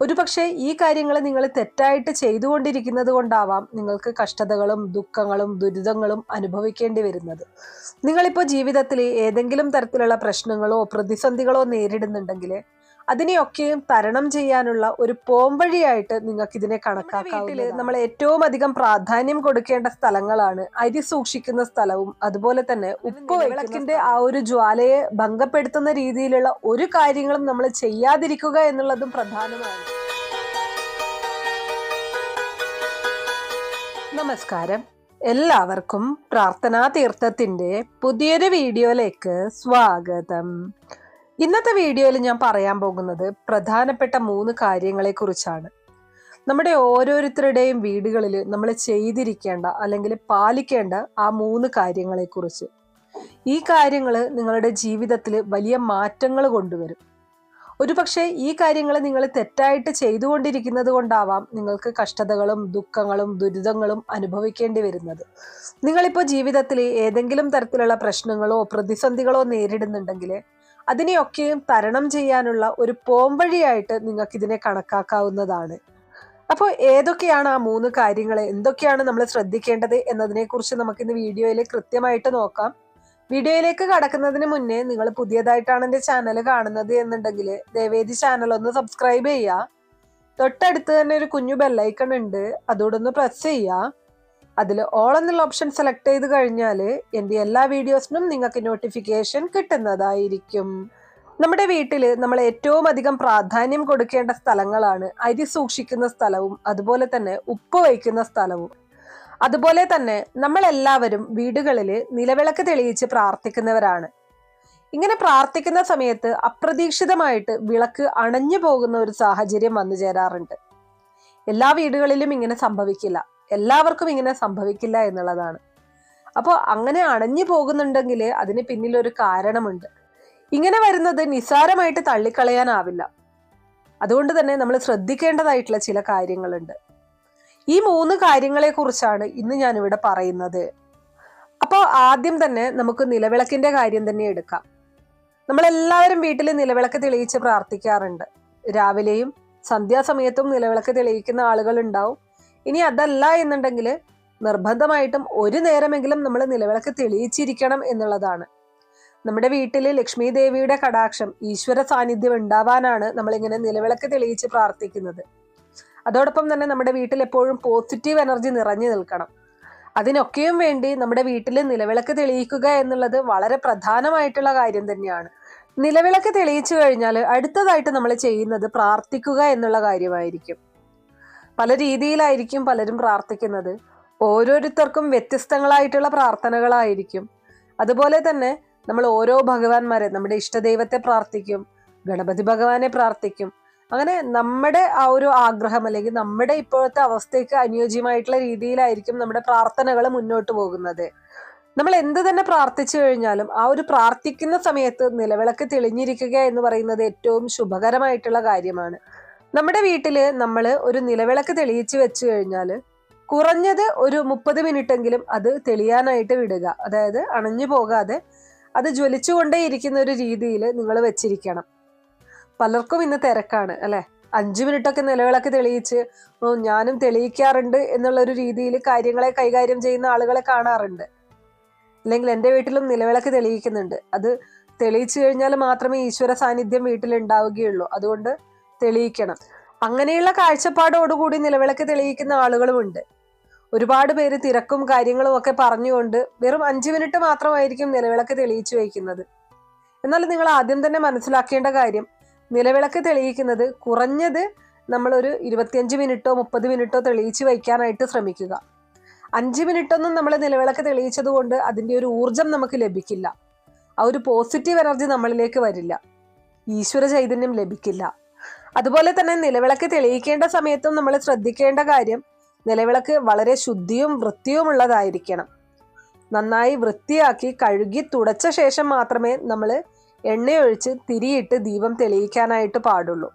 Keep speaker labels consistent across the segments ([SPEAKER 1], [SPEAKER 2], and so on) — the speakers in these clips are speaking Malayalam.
[SPEAKER 1] ഒരുപക്ഷെ ഈ കാര്യങ്ങൾ നിങ്ങൾ തെറ്റായിട്ട് ചെയ്തുകൊണ്ടിരിക്കുന്നത് കൊണ്ടാവാം നിങ്ങൾക്ക് കഷ്ടതകളും ദുഃഖങ്ങളും ദുരിതങ്ങളും അനുഭവിക്കേണ്ടി വരുന്നത്. നിങ്ങളിപ്പോൾ ജീവിതത്തിൽ ഏതെങ്കിലും തരത്തിലുള്ള പ്രശ്നങ്ങളോ പ്രതിസന്ധികളോ നേരിടുന്നുണ്ടെങ്കിൽ അതിനെയൊക്കെയും തരണം ചെയ്യാനുള്ള ഒരു പോംവഴിയായിട്ട് നിങ്ങൾക്ക് ഇതിനെ കണക്കാക്കാവില്ല നമ്മൾ ഏറ്റവും അധികം പ്രാധാന്യം കൊടുക്കേണ്ട സ്ഥലങ്ങളാണ് അരി സൂക്ഷിക്കുന്ന സ്ഥലവും അതുപോലെ തന്നെ ഉപ്പ് വിളക്കിന്റെ ആ ഒരു ജ്വാലയെ ഭംഗപ്പെടുത്തുന്ന രീതിയിലുള്ള ഒരു കാര്യങ്ങളും നമ്മൾ ചെയ്യാതിരിക്കുക എന്നുള്ളതും പ്രധാനമാണ്. നമസ്കാരം. എല്ലാവർക്കും പ്രാർത്ഥനാ തീർത്ഥത്തിന്റെ പുതിയൊരു വീഡിയോയിലേക്ക് സ്വാഗതം. ഇന്നത്തെ വീഡിയോയിൽ ഞാൻ പറയാൻ പോകുന്നത് പ്രധാനപ്പെട്ട മൂന്ന് കാര്യങ്ങളെ കുറിച്ചാണ്. നമ്മുടെ ഓരോരുത്തരുടെയും വീടുകളിൽ നമ്മൾ ചെയ്തിരിക്കേണ്ട അല്ലെങ്കിൽ പാലിക്കേണ്ട ആ മൂന്ന് കാര്യങ്ങളെ കുറിച്ച്. ഈ കാര്യങ്ങൾ നിങ്ങളുടെ ജീവിതത്തിൽ വലിയ മാറ്റങ്ങൾ കൊണ്ടുവരും. ഒരുപക്ഷെ ഈ കാര്യങ്ങൾ നിങ്ങൾ തെറ്റായിട്ട് ചെയ്തുകൊണ്ടിരിക്കുന്നത് കൊണ്ടാവാം നിങ്ങൾക്ക് കഷ്ടതകളും ദുഃഖങ്ങളും ദുരിതങ്ങളും അനുഭവിക്കേണ്ടി വരുന്നത്. നിങ്ങളിപ്പോൾ ജീവിതത്തിൽ ഏതെങ്കിലും തരത്തിലുള്ള പ്രശ്നങ്ങളോ പ്രതിസന്ധികളോ നേരിടുന്നുണ്ടെങ്കിൽ അതിനെയൊക്കെയും തരണം ചെയ്യാനുള്ള ഒരു പോംവഴിയായിട്ട് നിങ്ങൾക്ക് ഇതിനെ കണക്കാക്കാവുന്നതാണ്. അപ്പോൾ ഏതൊക്കെയാണ് ആ മൂന്ന് കാര്യങ്ങൾ എന്തൊക്കെയാണ് നമ്മൾ ശ്രദ്ധിക്കേണ്ടത് എന്നതിനെക്കുറിച്ച് നമുക്കിന്ന് വീഡിയോയിൽ കൃത്യമായിട്ട് നോക്കാം. വീഡിയോയിലേക്ക് കടക്കുന്നതിന് മുന്നേ നിങ്ങൾ പുതിയതായിട്ടാണ് എന്റെ ചാനൽ കാണുന്നത് എന്നുണ്ടെങ്കിൽ ദേവേദി ചാനൽ ഒന്ന് സബ്സ്ക്രൈബ് ചെയ്യുക. തൊട്ടടുത്ത് തന്നെ ഒരു കുഞ്ഞു ബെല്ലൈക്കൺ ഉണ്ട്. അതോടൊന്ന് പ്രസ് ചെയ്യുക. അതിൽ ഓൾ എന്നുള്ള ഓപ്ഷൻ സെലക്ട് ചെയ്ത് കഴിഞ്ഞാൽ എന്റെ എല്ലാ വീഡിയോസിനും നിങ്ങൾക്ക് നോട്ടിഫിക്കേഷൻ കിട്ടുന്നതായിരിക്കും. നമ്മുടെ വീട്ടിൽ നമ്മൾ ഏറ്റവും അധികം പ്രാധാന്യം കൊടുക്കേണ്ട സ്ഥലങ്ങളാണ് അരി സൂക്ഷിക്കുന്ന സ്ഥലവും അതുപോലെ തന്നെ ഉപ്പ് വയ്ക്കുന്ന സ്ഥലവും. അതുപോലെ തന്നെ നമ്മളെല്ലാവരും വീടുകളിൽ നിലവിളക്ക് തെളിയിച്ച് പ്രാർത്ഥിക്കുന്നവരാണ്. ഇങ്ങനെ പ്രാർത്ഥിക്കുന്ന സമയത്ത് അപ്രതീക്ഷിതമായിട്ട് വിളക്ക് അണഞ്ഞു പോകുന്ന ഒരു സാഹചര്യം വന്നു ചേരാറുണ്ട്. എല്ലാ വീടുകളിലും ഇങ്ങനെ സംഭവിക്കില്ല. എല്ലാവർക്കും ഇങ്ങനെ സംഭവിക്കില്ല എന്നുള്ളതാണ്. അപ്പോൾ അങ്ങനെ അണഞ്ഞു പോകുന്നുണ്ടെങ്കിൽ അതിന് പിന്നിലൊരു കാരണമുണ്ട്. ഇങ്ങനെ വരുന്നത് നിസ്സാരമായിട്ട് തള്ളിക്കളയാനാവില്ല. അതുകൊണ്ട് തന്നെ നമ്മൾ ശ്രദ്ധിക്കേണ്ടതായിട്ടുള്ള ചില കാര്യങ്ങളുണ്ട്. ഈ മൂന്ന് കാര്യങ്ങളെക്കുറിച്ചാണ് ഇന്ന് ഞാൻ ഇവിടെ പറയുന്നത്. അപ്പോൾ ആദ്യം തന്നെ നമുക്ക് നിലവിളക്കിന്റെ കാര്യം തന്നെ എടുക്കാം. നമ്മളെല്ലാവരും വീട്ടിൽ നിലവിളക്ക് തെളിയിച്ച് പ്രാർത്ഥിക്കാറുണ്ട്. രാവിലെയും സന്ധ്യാസമയത്തും നിലവിളക്ക് തെളിയിക്കുന്ന ആളുകൾ ഉണ്ടാവും ഇനി അതല്ല എന്നുണ്ടെങ്കിൽ നിർബന്ധമായിട്ടും ഒരു നേരമെങ്കിലും നമ്മൾ നിലവിളക്ക് തെളിയിച്ചിരിക്കണം എന്നുള്ളതാണ്. നമ്മുടെ വീട്ടിൽ ലക്ഷ്മി ദേവിയുടെ കടാക്ഷം ഈശ്വര സാന്നിധ്യം ഉണ്ടാവാനാണ് നമ്മളിങ്ങനെ നിലവിളക്ക് തെളിയിച്ച് പ്രാർത്ഥിക്കുന്നത്. അതോടൊപ്പം തന്നെ നമ്മുടെ വീട്ടിൽ എപ്പോഴും പോസിറ്റീവ് എനർജി നിറഞ്ഞു നിൽക്കണം. അതിനൊക്കെയും വേണ്ടി നമ്മുടെ വീട്ടിൽ നിലവിളക്ക് തെളിയിക്കുക എന്നുള്ളത് വളരെ പ്രധാനമായിട്ടുള്ള കാര്യം തന്നെയാണ്. നിലവിളക്ക് തെളിയിച്ചു കഴിഞ്ഞാൽ അടുത്തതായിട്ട് നമ്മൾ ചെയ്യുന്നത് പ്രാർത്ഥിക്കുക എന്നുള്ള കാര്യമായിരിക്കും. പല രീതിയിലായിരിക്കും പലരും പ്രാർത്ഥിക്കുന്നത്. ഓരോരുത്തർക്കും വ്യത്യസ്തങ്ങളായിട്ടുള്ള പ്രാർത്ഥനകളായിരിക്കും. അതുപോലെ തന്നെ നമ്മൾ ഓരോ ഭഗവാന്മാരെ നമ്മുടെ ഇഷ്ടദൈവത്തെ പ്രാർത്ഥിക്കും ഗണപതി ഭഗവാനെ പ്രാർത്ഥിക്കും. അങ്ങനെ നമ്മുടെ ആ ഒരു ആഗ്രഹം അല്ലെങ്കിൽ നമ്മുടെ ഇപ്പോഴത്തെ അവസ്ഥയ്ക്ക് അനുയോജ്യമായിട്ടുള്ള രീതിയിലായിരിക്കും നമ്മുടെ പ്രാർത്ഥനകൾ മുന്നോട്ട് പോകുന്നത്. നമ്മൾ എന്ത് തന്നെ പ്രാർത്ഥിച്ചു കഴിഞ്ഞാലും ആ ഒരു പ്രാർത്ഥിക്കുന്ന സമയത്ത് നിലവിളക്ക് തെളിഞ്ഞിരിക്കുക എന്ന് പറയുന്നത് ഏറ്റവും ശുഭകരമായിട്ടുള്ള കാര്യമാണ്. നമ്മുടെ വീട്ടിൽ നമ്മൾ ഒരു നിലവിളക്ക് തെളിയിച്ചു വെച്ചു കഴിഞ്ഞാൽ കുറഞ്ഞത് ഒരു മുപ്പത് മിനിറ്റെങ്കിലും അത് തെളിയാനായിട്ട് വിടുക. അതായത് അണഞ്ഞു പോകാതെ അത് ജ്വലിച്ചുകൊണ്ടേ ഇരിക്കുന്ന ഒരു രീതിയിൽ നിങ്ങൾ വെച്ചിരിക്കണം. പലർക്കും ഇന്ന് തിരക്കാണ് അല്ലെ? അഞ്ചു മിനിറ്റൊക്കെ നിലവിളക്ക് തെളിയിച്ച് "ഓ, ഞാനും തെളിയിക്കാറുണ്ട് എന്നുള്ള ഒരു രീതിയിൽ കാര്യങ്ങളെ കൈകാര്യം ചെയ്യുന്ന ആളുകളെ കാണാറുണ്ട്. അല്ലെങ്കിൽ എന്റെ വീട്ടിലും നിലവിളക്ക് തെളിയിക്കുന്നുണ്ട്. അത് തെളിയിച്ചു കഴിഞ്ഞാൽ മാത്രമേ ഈശ്വര സാന്നിധ്യം വീട്ടിലുണ്ടാവുകയുള്ളൂ. അതുകൊണ്ട് തെളിയിക്കണം. അങ്ങനെയുള്ള കാഴ്ചപ്പാടോടുകൂടി നിലവിളക്ക് തെളിയിക്കുന്ന ആളുകളുമുണ്ട്. ഒരുപാട് പേര് തിരക്കും കാര്യങ്ങളും ഒക്കെ പറഞ്ഞുകൊണ്ട് വെറും അഞ്ചു മിനിറ്റ് മാത്രമായിരിക്കും നിലവിളക്ക് തെളിയിച്ചു വയ്ക്കുന്നത്. എന്നാൽ നിങ്ങൾ ആദ്യം തന്നെ മനസ്സിലാക്കേണ്ട കാര്യം നിലവിളക്ക് തെളിയിക്കുന്നത് കുറഞ്ഞത് നമ്മളൊരു ഇരുപത്തിയഞ്ച് മിനിറ്റോ മുപ്പത് മിനിറ്റോ തെളിയിച്ച് വയ്ക്കാനായിട്ട് ശ്രമിക്കുക. അഞ്ച് മിനിറ്റൊന്നും നമ്മൾ നിലവിളക്ക് തെളിയിച്ചത് കൊണ്ട് അതിന്റെ ഒരു ഊർജം നമുക്ക് ലഭിക്കില്ല. ആ ഒരു പോസിറ്റീവ് എനർജി നമ്മളിലേക്ക് വരില്ല. ഈശ്വര ചൈതന്യം ലഭിക്കില്ല. അതുപോലെ തന്നെ നിലവിളക്ക് തെളിയിക്കേണ്ട സമയത്തും നമ്മൾ ശ്രദ്ധിക്കേണ്ട കാര്യം നിലവിളക്ക് വളരെ ശുദ്ധിയും വൃത്തിയുമുള്ളതായിരിക്കണം നന്നായി വൃത്തിയാക്കി കഴുകി തുടച്ച ശേഷം മാത്രമേ നമ്മൾ എണ്ണയൊഴിച്ച് തിരിയിട്ട് ദീപം തെളിയിക്കാനായിട്ട് പാടുള്ളൂ.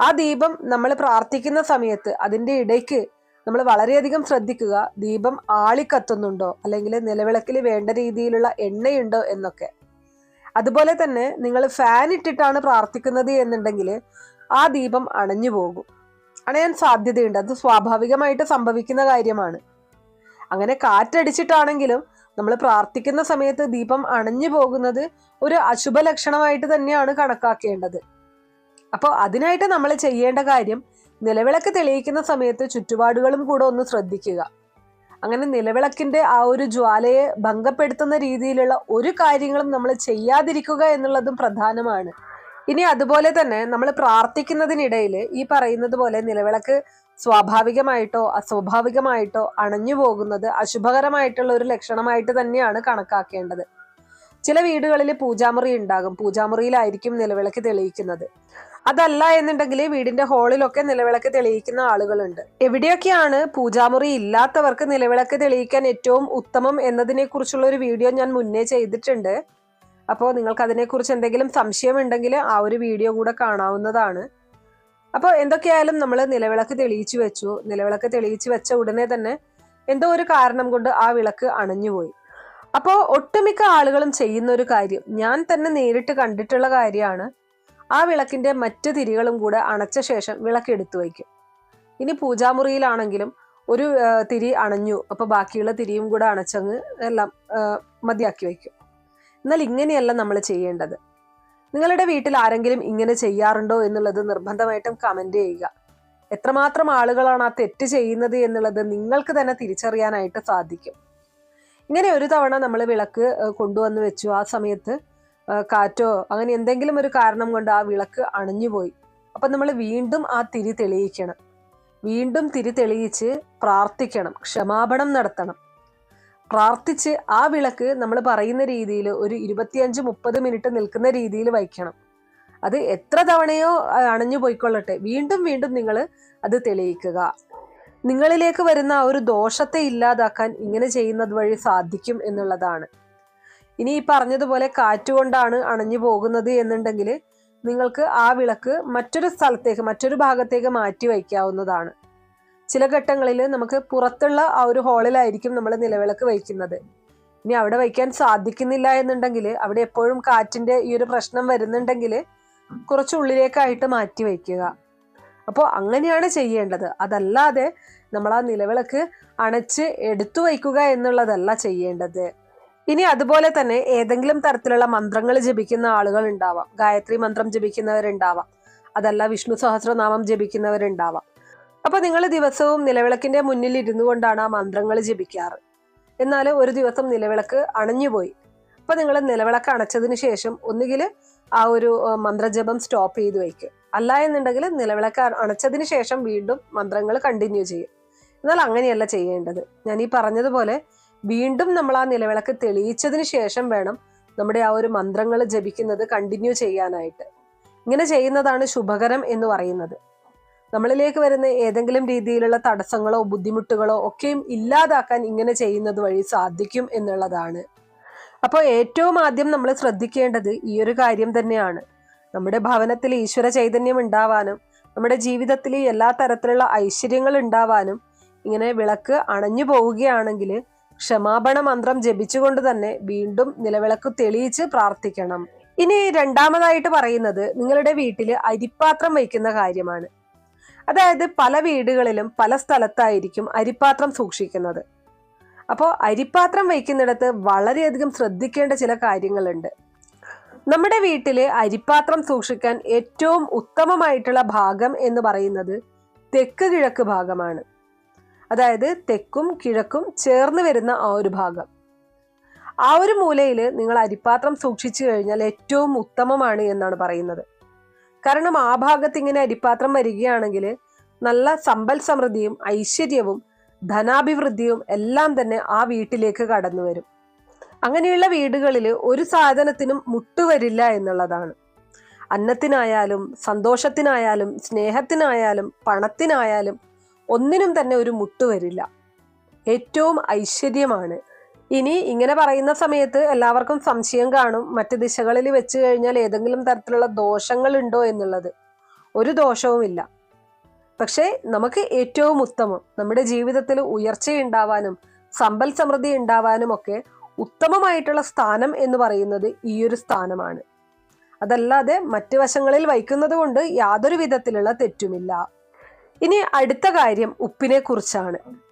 [SPEAKER 1] ആ ദീപം നമ്മൾ പ്രാർത്ഥിക്കുന്ന സമയത്ത് അതിന്റെ ഇടയ്ക്ക് നമ്മൾ വളരെയധികം ശ്രദ്ധിക്കുക ദീപം ആളിക്കത്തുന്നുണ്ടോ അല്ലെങ്കിൽ നിലവിളക്കിൽ വേണ്ട രീതിയിലുള്ള എണ്ണയുണ്ടോ എന്നൊക്കെ. അതുപോലെ തന്നെ നിങ്ങൾ ഫാൻ ഇട്ടിട്ടാണ് പ്രാർത്ഥിക്കുന്നത് എന്നുണ്ടെങ്കിൽ ആ ദീപം അണഞ്ഞു പോകും. അണയാൻ സാധ്യതയുണ്ട്. അത് സ്വാഭാവികമായിട്ട് സംഭവിക്കുന്ന കാര്യമാണ്. അങ്ങനെ കാറ്റടിച്ചിട്ടാണെങ്കിലും നമ്മൾ പ്രാർത്ഥിക്കുന്ന സമയത്ത് ദീപം അണഞ്ഞു പോകുന്നത് ഒരു അശുഭ ലക്ഷണമായിട്ട് തന്നെയാണ് കണക്കാക്കേണ്ടത്. അപ്പോൾ അതിനായിട്ട് നമ്മൾ ചെയ്യേണ്ട കാര്യം നിലവിളക്ക് തെളിയിക്കുന്ന സമയത്ത് ചുറ്റുപാടുകളും കൂടെ ഒന്ന് ശ്രദ്ധിക്കുക. അങ്ങനെ നിലവിളക്കിന്റെ ആ ഒരു ജ്വാലയെ ഭംഗപ്പെടുത്തുന്ന രീതിയിലുള്ള ഒരു കാര്യങ്ങളും നമ്മൾ ചെയ്യാതിരിക്കുക എന്നുള്ളതും പ്രധാനമാണ്. ഇനി അതുപോലെ തന്നെ നമ്മൾ പ്രാർത്ഥിക്കുന്നതിനിടയിൽ ഈ പറയുന്നത് പോലെ നിലവിളക്ക് സ്വാഭാവികമായിട്ടോ അസ്വാഭാവികമായിട്ടോ അണഞ്ഞു പോകുന്നത് അശുഭകരമായിട്ടുള്ള ഒരു ലക്ഷണമായിട്ട് തന്നെയാണ് കണക്കാക്കേണ്ടത്. ചില വീടുകളിൽ പൂജാമുറി ഉണ്ടാകും. പൂജാമുറിയിലായിരിക്കും നിലവിളക്ക് തെളിയിക്കുന്നത്. അതല്ല എന്നുണ്ടെങ്കിൽ വീടിന്റെ ഹോളിലൊക്കെ നിലവിളക്ക് തെളിയിക്കുന്ന ആളുകളുണ്ട്. എവിടെയൊക്കെയാണ് പൂജാമുറി ഇല്ലാത്തവർക്ക് നിലവിളക്ക് തെളിയിക്കാൻ ഏറ്റവും ഉത്തമം എന്നതിനെ കുറിച്ചുള്ള ഒരു വീഡിയോ ഞാൻ മുന്നേ ചെയ്തിട്ടുണ്ട്. അപ്പോൾ നിങ്ങൾക്ക് അതിനെക്കുറിച്ച് എന്തെങ്കിലും സംശയമുണ്ടെങ്കിൽ ആ ഒരു വീഡിയോ കൂടെ കാണാവുന്നതാണ്. അപ്പോൾ എന്തൊക്കെയായാലും നമ്മൾ നിലവിളക്ക് തെളിയിച്ചു വെച്ചു. നിലവിളക്ക് തെളിയിച്ചു വെച്ച ഉടനെ തന്നെ എന്തോ ഒരു കാരണം കൊണ്ട് ആ വിളക്ക് അണഞ്ഞുപോയി അപ്പോൾ ഒട്ടുമിക്ക ആളുകളും ചെയ്യുന്ന ഒരു കാര്യം ഞാൻ തന്നെ നേരിട്ട് കണ്ടിട്ടുള്ള കാര്യമാണ്. ആ വിളക്കിന്റെ മറ്റ് തിരികളും കൂടെ അണച്ച ശേഷം വിളക്ക് എടുത്തു വയ്ക്കും. ഇനി പൂജാമുറിയിലാണെങ്കിലും ഒരു തിരി അണഞ്ഞു. അപ്പോൾ ബാക്കിയുള്ള തിരിയും കൂടെ അണച്ചങ്ങ് എല്ലാം മതിയാക്കി വയ്ക്കും. എന്നാൽ ഇങ്ങനെയല്ല നമ്മൾ ചെയ്യേണ്ടത്. നിങ്ങളുടെ വീട്ടിൽ ആരെങ്കിലും ഇങ്ങനെ ചെയ്യാറുണ്ടോ എന്നുള്ളത് നിർബന്ധമായിട്ടും കമന്റ് ചെയ്യുക. എത്രമാത്രം ആളുകളാണ് ആ തെറ്റ് ചെയ്യുന്നത് എന്നുള്ളത് നിങ്ങൾക്ക് തന്നെ തിരിച്ചറിയാനായിട്ട് സാധിക്കും. ഇങ്ങനെ ഒരു തവണ നമ്മൾ വിളക്ക് കൊണ്ടുവന്ന് വെച്ചു. ആ സമയത്ത് കാറ്റോ അങ്ങനെ എന്തെങ്കിലും ഒരു കാരണം കൊണ്ട് ആ വിളക്ക് അണഞ്ഞുപോയി അപ്പം നമ്മൾ വീണ്ടും ആ തിരി തെളിയിക്കണം. വീണ്ടും തിരി തെളിയിച്ച് പ്രാർത്ഥിക്കണം. ക്ഷമാപണം നടത്തണം. പ്രാർത്ഥിച്ച് ആ വിളക്ക് നമ്മൾ പറയുന്ന രീതിയിൽ ഒരു ഇരുപത്തിയഞ്ച് മുപ്പത് മിനിറ്റ് നിൽക്കുന്ന രീതിയിൽ വയ്ക്കണം. അത് എത്ര തവണയോ അണഞ്ഞു പോയിക്കൊള്ളട്ടെ. വീണ്ടും വീണ്ടും നിങ്ങൾ അത് തെളിയിക്കുക. നിങ്ങളിലേക്ക് വരുന്ന ആ ഒരു ദോഷത്തെ ഇല്ലാതാക്കാൻ ഇങ്ങനെ ചെയ്യുന്നത് വഴി സാധിക്കും എന്നുള്ളതാണ്. ഇനി ഈ പറഞ്ഞതുപോലെ കാറ്റുകൊണ്ടാണ് അണഞ്ഞു പോകുന്നത് എന്നുണ്ടെങ്കിൽ നിങ്ങൾക്ക് ആ വിളക്ക് മറ്റൊരു സ്ഥലത്തേക്ക് മറ്റൊരു ഭാഗത്തേക്ക് മാറ്റി വയ്ക്കാവുന്നതാണ്. ചില ഘട്ടങ്ങളിൽ നമുക്ക് പുറത്തുള്ള ആ ഒരു ഹോളിലായിരിക്കും നമ്മൾ നിലവിളക്ക് വയ്ക്കുന്നത്. ഇനി അവിടെ വയ്ക്കാൻ സാധിക്കുന്നില്ല എന്നുണ്ടെങ്കിൽ അവിടെ എപ്പോഴും കാറ്റിന്റെ ഈ ഒരു പ്രശ്നം വരുന്നുണ്ടെങ്കിൽ കുറച്ച് ഉള്ളിലേക്കായിട്ട് മാറ്റി വയ്ക്കുക. അപ്പോൾ അങ്ങനെയാണ് ചെയ്യേണ്ടത്. അതല്ലാതെ നമ്മൾ ആ നിലവിളക്ക് അണച്ച് എടുത്തു വയ്ക്കുക എന്നുള്ളതല്ല ചെയ്യേണ്ടത്. ഇനി അതുപോലെ തന്നെ ഏതെങ്കിലും തരത്തിലുള്ള മന്ത്രങ്ങൾ ജപിക്കുന്ന ആളുകൾ ഉണ്ടാവാം. ഗായത്രി മന്ത്രം ജപിക്കുന്നവരുണ്ടാവാം. അതല്ല വിഷ്ണു സഹസ്രനാമം ജപിക്കുന്നവരുണ്ടാവാം. അപ്പൊ നിങ്ങൾ ദിവസവും നിലവിളക്കിന്റെ മുന്നിൽ ഇരുന്നു കൊണ്ടാണ് ആ മന്ത്രങ്ങൾ ജപിക്കാറ്. എന്നാൽ ഒരു ദിവസം നിലവിളക്ക് അണഞ്ഞുപോയി അപ്പൊ നിങ്ങൾ നിലവിളക്ക് അണച്ചതിന് ശേഷം ഒന്നുകിൽ ആ ഒരു മന്ത്രജപം സ്റ്റോപ്പ് ചെയ്ത് വയ്ക്കും. അല്ല എന്നുണ്ടെങ്കിൽ നിലവിളക്ക് അണച്ചതിന് ശേഷം വീണ്ടും മന്ത്രങ്ങൾ കണ്ടിന്യൂ ചെയ്യും. എന്നാൽ അങ്ങനെയല്ല ചെയ്യേണ്ടത്. ഞാൻ ഈ പറഞ്ഞതുപോലെ വീണ്ടും നമ്മൾ ആ നിലവിളക്ക് തെളിയിച്ചതിന് ശേഷം വേണം നമ്മുടെ ആ ഒരു മന്ത്രങ്ങൾ ജപിക്കുന്നത് കണ്ടിന്യൂ ചെയ്യാനായിട്ട്. ഇങ്ങനെ ചെയ്യുന്നതാണ് ശുഭകരം എന്ന് പറയുന്നത്. നമ്മളിലേക്ക് വരുന്ന ഏതെങ്കിലും രീതിയിലുള്ള തടസ്സങ്ങളോ ബുദ്ധിമുട്ടുകളോ ഒക്കെയും ഇല്ലാതാക്കാൻ ഇങ്ങനെ ചെയ്യുന്നത് വഴി സാധിക്കും എന്നുള്ളതാണ്. അപ്പോൾ ഏറ്റവും ആദ്യം നമ്മൾ ശ്രദ്ധിക്കേണ്ടത് ഈ ഒരു കാര്യം തന്നെയാണ്. നമ്മുടെ ഭവനത്തിൽ ഈശ്വര ചൈതന്യം ഉണ്ടാവാനും നമ്മുടെ ജീവിതത്തിൽ എല്ലാ തരത്തിലുള്ള ഐശ്വര്യങ്ങൾ ഉണ്ടാവാനും ഇങ്ങനെ വിളക്ക് അണഞ്ഞു പോവുകയാണെങ്കിൽ ക്ഷമാപണ മന്ത്രം ജപിച്ചുകൊണ്ട് തന്നെ വീണ്ടും നിലവിളക്ക് തെളിയിച്ച് പ്രാർത്ഥിക്കണം. ഇനി രണ്ടാമതായിട്ട് പറയുന്നത് നിങ്ങളുടെ വീട്ടിൽ അരിപ്പാത്രം വയ്ക്കുന്ന കാര്യമാണ്. അതായത് പല വീടുകളിലും പല സ്ഥലത്തായിരിക്കും അരിപ്പാത്രം സൂക്ഷിക്കുന്നത്. അപ്പോൾ അരിപ്പാത്രം വയ്ക്കുന്നിടത്ത് വളരെയധികം ശ്രദ്ധിക്കേണ്ട ചില കാര്യങ്ങളുണ്ട്. നമ്മുടെ വീട്ടിൽ അരിപ്പാത്രം സൂക്ഷിക്കാൻ ഏറ്റവും ഉത്തമമായിട്ടുള്ള ഭാഗം എന്ന് പറയുന്നത് തെക്ക് കിഴക്ക് ഭാഗമാണ്. അതായത് തെക്കും കിഴക്കും ചേർന്ന് വരുന്ന ആ ഒരു ഭാഗം. ആ ഒരു മൂലയിൽ നിങ്ങൾ അരിപ്പാത്രം സൂക്ഷിച്ചു കഴിഞ്ഞാൽ ഏറ്റവും ഉത്തമമാണ് എന്നാണ് പറയുന്നത്. കാരണം ആ ഭാഗത്ത് ഇങ്ങനെ അരിപ്പാത്രം വരികയാണെങ്കിൽ നല്ല സമ്പൽ സമൃദ്ധിയും ഐശ്വര്യവും ധനാഭിവൃദ്ധിയും എല്ലാം തന്നെ ആ വീട്ടിലേക്ക് കടന്നു വരും. അങ്ങനെയുള്ള വീടുകളിൽ ഒരു സാധനത്തിനും മുട്ടുവരില്ല എന്നുള്ളതാണ്. അന്നത്തിനായാലും സന്തോഷത്തിനായാലും സ്നേഹത്തിനായാലും പണത്തിനായാലും ഒന്നിനും തന്നെ ഒരു മുട്ടുവരില്ല ഏറ്റവും ഐശ്വര്യമാണ്. ഇനി ഇങ്ങനെ പറയുന്ന സമയത്ത് എല്ലാവർക്കും സംശയം കാണും. മറ്റ് ദിശകളിൽ വെച്ച് കഴിഞ്ഞാൽ ഏതെങ്കിലും തരത്തിലുള്ള ദോഷങ്ങൾ ഉണ്ടോ എന്നുള്ളത്. ഒരു ദോഷവുമില്ല. പക്ഷേ നമുക്ക് ഏറ്റവും ഉത്തമം നമ്മുടെ ജീവിതത്തിൽ ഉയർച്ചയുണ്ടാവാനും സമ്പൽ സമൃദ്ധി ഉണ്ടാവാനും ഒക്കെ ഉത്തമമായിട്ടുള്ള സ്ഥാനം എന്ന് പറയുന്നത് ഈ ഒരു സ്ഥാനമാണ്. അതല്ലാതെ മറ്റു വശങ്ങളിൽ വയ്ക്കുന്നത് കൊണ്ട് യാതൊരു വിധത്തിലുള്ള തെറ്റുമില്ല. ഇനി അടുത്ത കാര്യം ഉപ്പിനെ കുറിച്ചാണ്.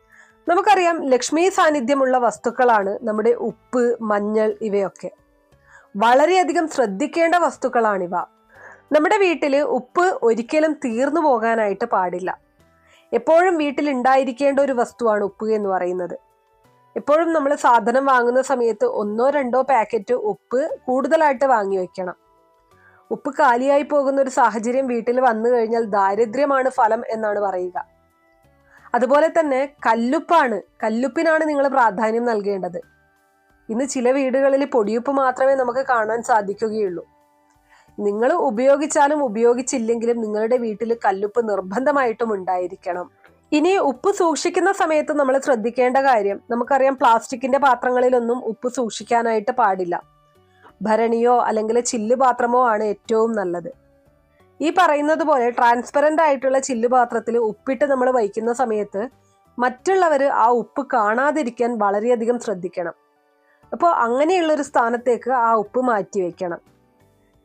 [SPEAKER 1] നമുക്കറിയാം ലക്ഷ്മി സാന്നിധ്യമുള്ള വസ്തുക്കളാണ് നമ്മുടെ ഉപ്പ് മഞ്ഞൾ ഇവയൊക്കെ. വളരെയധികം ശ്രദ്ധിക്കേണ്ട വസ്തുക്കളാണിവ. നമ്മുടെ വീട്ടിൽ ഉപ്പ് ഒരിക്കലും തീർന്നു പോകാനായിട്ട് പാടില്ല. എപ്പോഴും വീട്ടിൽ ഉണ്ടായിരിക്കേണ്ട ഒരു വസ്തുവാണ് ഉപ്പ് എന്ന് പറയുന്നത്. എപ്പോഴും നമ്മൾ സാധനം വാങ്ങുന്ന സമയത്ത് ഒന്നോ രണ്ടോ പാക്കറ്റ് ഉപ്പ് കൂടുതലായിട്ട് വാങ്ങി വയ്ക്കണം ഉപ്പ് കാലിയായി പോകുന്ന ഒരു സാഹചര്യം വീട്ടിൽ വന്നു കഴിഞ്ഞാൽ ദാരിദ്ര്യമാണ് ഫലം എന്നാണ് പറയുക. അതുപോലെ തന്നെ കല്ലുപ്പാണ്. കല്ലുപ്പിനാണ് നിങ്ങൾ പ്രാധാന്യം നൽകേണ്ടത്. ഇന്ന് ചില വീടുകളിൽ പൊടിയുപ്പ് മാത്രമേ നമുക്ക് കാണാൻ സാധിക്കുകയുള്ളൂ. നിങ്ങൾ ഉപയോഗിച്ചാലും ഉപയോഗിച്ചില്ലെങ്കിലും നിങ്ങളുടെ വീട്ടിൽ കല്ലുപ്പ് നിർബന്ധമായിട്ടും ഉണ്ടായിരിക്കണം. ഇനി ഉപ്പ് സൂക്ഷിക്കുന്ന സമയത്ത് നമ്മൾ ശ്രദ്ധിക്കേണ്ട കാര്യം നമുക്കറിയാം പ്ലാസ്റ്റിക്കിന്റെ പാത്രങ്ങളിലൊന്നും ഉപ്പ് സൂക്ഷിക്കാനായിട്ട് പാടില്ല. ഭരണിയോ അല്ലെങ്കിൽ ചില്ല് പാത്രമോ ആണ് ഏറ്റവും നല്ലത്. ഈ പറയുന്നത് പോലെ ട്രാൻസ്പെറന്റ് ആയിട്ടുള്ള ചില്ല് പാത്രത്തിൽ ഉപ്പിട്ട് നമ്മൾ വയ്ക്കുന്ന സമയത്ത് മറ്റുള്ളവർ ആ ഉപ്പ് കാണാതിരിക്കാൻ വളരെയധികം ശ്രദ്ധിക്കണം. അപ്പോൾ അങ്ങനെയുള്ള ഒരു സ്ഥാനത്തേക്ക് ആ ഉപ്പ് മാറ്റി വയ്ക്കണം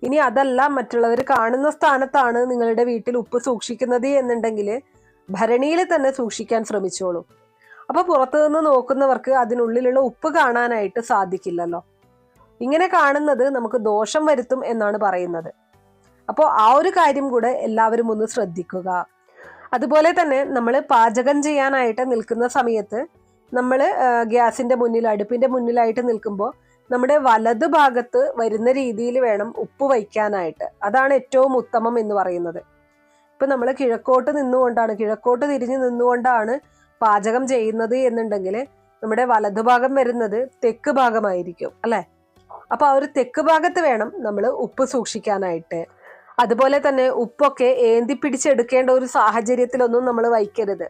[SPEAKER 1] ഇനി അതല്ല മറ്റുള്ളവർ കാണുന്ന സ്ഥാനത്താണ് നിങ്ങളുടെ വീട്ടിൽ ഉപ്പ് സൂക്ഷിക്കുന്നത് എന്നുണ്ടെങ്കിൽ ഭരണിയിൽ തന്നെ സൂക്ഷിക്കാൻ ശ്രമിച്ചോളൂ. അപ്പോൾ പുറത്തു നിന്ന് നോക്കുന്നവർക്ക് അതിനുള്ളിലുള്ള ഉപ്പ് കാണാനായിട്ട് സാധിക്കില്ലല്ലോ. ഇങ്ങനെ കാണുന്നത് നമുക്ക് ദോഷം വരുത്തും എന്നാണ് പറയുന്നത്. അപ്പോൾ ആ ഒരു കാര്യം കൂടെ എല്ലാവരും ഒന്ന് ശ്രദ്ധിക്കുക. അതുപോലെ തന്നെ നമ്മൾ പാചകം ചെയ്യാനായിട്ട് നിൽക്കുന്ന സമയത്ത് നമ്മൾ ഗ്യാസിന്റെ മുന്നിൽ അടുപ്പിന്റെ മുന്നിലായിട്ട് നിൽക്കുമ്പോൾ നമ്മുടെ വലത് ഭാഗത്ത് വരുന്ന രീതിയിൽ വേണം ഉപ്പ് വയ്ക്കാനായിട്ട്. അതാണ് ഏറ്റവും ഉത്തമം എന്ന് പറയുന്നത്. ഇപ്പം നമ്മൾ കിഴക്കോട്ട് നിന്നുകൊണ്ടാണ് കിഴക്കോട്ട് തിരിഞ്ഞ് നിന്നുകൊണ്ടാണ് പാചകം ചെയ്യുന്നത് എന്നുണ്ടെങ്കിൽ നമ്മുടെ വലതുഭാഗം വരുന്നത് തെക്ക് ഭാഗമായിരിക്കും അല്ലേ? അപ്പോൾ ആ ഒരു തെക്ക് ഭാഗത്ത് വേണം നമ്മൾ ഉപ്പ് സൂക്ഷിക്കാനായിട്ട്. അതുപോലെ തന്നെ ഉപ്പൊക്കെ ഏന്തി പിടിച്ചെടുക്കേണ്ട ഒരു സാഹചര്യത്തിലൊന്നും നമ്മൾ വയ്ക്കരുത്.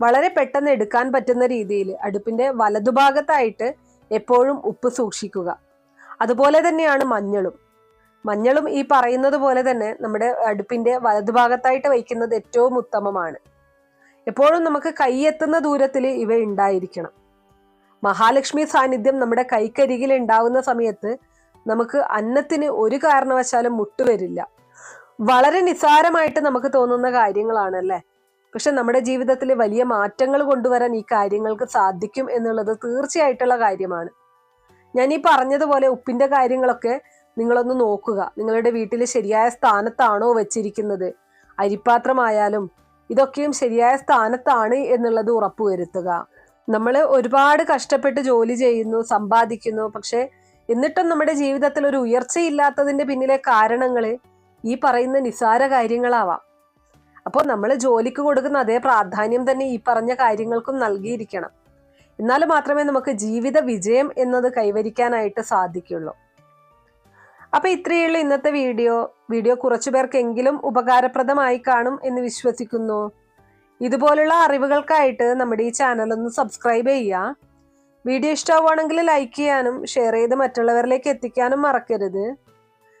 [SPEAKER 1] വളരെ പെട്ടെന്ന് എടുക്കാൻ പറ്റുന്ന രീതിയിൽ അടുപ്പിന്റെ വലതുഭാഗത്തായിട്ട് എപ്പോഴും ഉപ്പ് സൂക്ഷിക്കുക. അതുപോലെ തന്നെയാണ് മഞ്ഞളും. മഞ്ഞളും ഈ പറയുന്നത് പോലെ തന്നെ നമ്മുടെ അടുപ്പിന്റെ വലതുഭാഗത്തായിട്ട് വയ്ക്കുന്നത് ഏറ്റവും ഉത്തമമാണ്. എപ്പോഴും നമുക്ക് കൈയെത്തുന്ന ദൂരത്തിൽ ഇവ ഉണ്ടായിരിക്കണം. മഹാലക്ഷ്മി സാന്നിധ്യം നമ്മുടെ കൈക്കരികിൽ ഉണ്ടാവുന്ന സമയത്ത് നമുക്ക് അന്നത്തിന് ഒരു കാരണവശാലും മുട്ടുവരില്ല. വളരെ നിസ്സാരമായിട്ട് നമുക്ക് തോന്നുന്ന കാര്യങ്ങളാണ് അല്ലേ പക്ഷെ നമ്മുടെ ജീവിതത്തിൽ വലിയ മാറ്റങ്ങൾ കൊണ്ടുവരാൻ ഈ കാര്യങ്ങൾക്ക് സാധിക്കും എന്നുള്ളത് തീർച്ചയായിട്ടുള്ള കാര്യമാണ്. ഞാൻ ഈ പറഞ്ഞതുപോലെ ഉപ്പിന്റെ കാര്യങ്ങളൊക്കെ നിങ്ങളൊന്ന് നോക്കുക. നിങ്ങളുടെ വീട്ടിൽ ശരിയായ സ്ഥാനത്താണോ വെച്ചിരിക്കുന്നത്? അരിപ്പാത്രമായാലും ഇതൊക്കെയും ശരിയായ സ്ഥാനത്താണ് എന്നുള്ളത് ഉറപ്പുവരുത്തുക. നമ്മൾ ഒരുപാട് കഷ്ടപ്പെട്ട് ജോലി ചെയ്യുന്നു സമ്പാദിക്കുന്നു. പക്ഷെ എന്നിട്ടും നമ്മുടെ ജീവിതത്തിൽ ഒരു ഉയർച്ചയില്ലാത്തതിന്റെ പിന്നിലെ കാരണങ്ങൾ ഈ പറയുന്ന നിസാര കാര്യങ്ങളാവാം. അപ്പോൾ നമ്മൾ ജോലിക്ക് കൊടുക്കുന്ന അതേ പ്രാധാന്യം തന്നെ ഈ പറഞ്ഞ കാര്യങ്ങൾക്കും നൽകിയിരിക്കണം. എന്നാൽ മാത്രമേ നമുക്ക് ജീവിത വിജയം എന്നത് കൈവരിക്കാനായിട്ട് സാധിക്കുള്ളൂ. അപ്പൊ ഇത്രയുള്ള ഇന്നത്തെ വീഡിയോ. വീഡിയോ കുറച്ചു പേർക്കെങ്കിലും ഉപകാരപ്രദമായി കാണും എന്ന് വിശ്വസിക്കുന്നു. ഇതുപോലുള്ള അറിവുകൾക്കായിട്ട് നമ്മുടെ ഈ ചാനൽ ഒന്ന് സബ്സ്ക്രൈബ് ചെയ്യുക. വീഡിയോ ഇഷ്ടമാവുകയാണെങ്കിൽ ലൈക്ക് ചെയ്യാനും ഷെയർ ചെയ്ത് മറ്റുള്ളവരിലേക്ക് എത്തിക്കാനും മറക്കരുത്.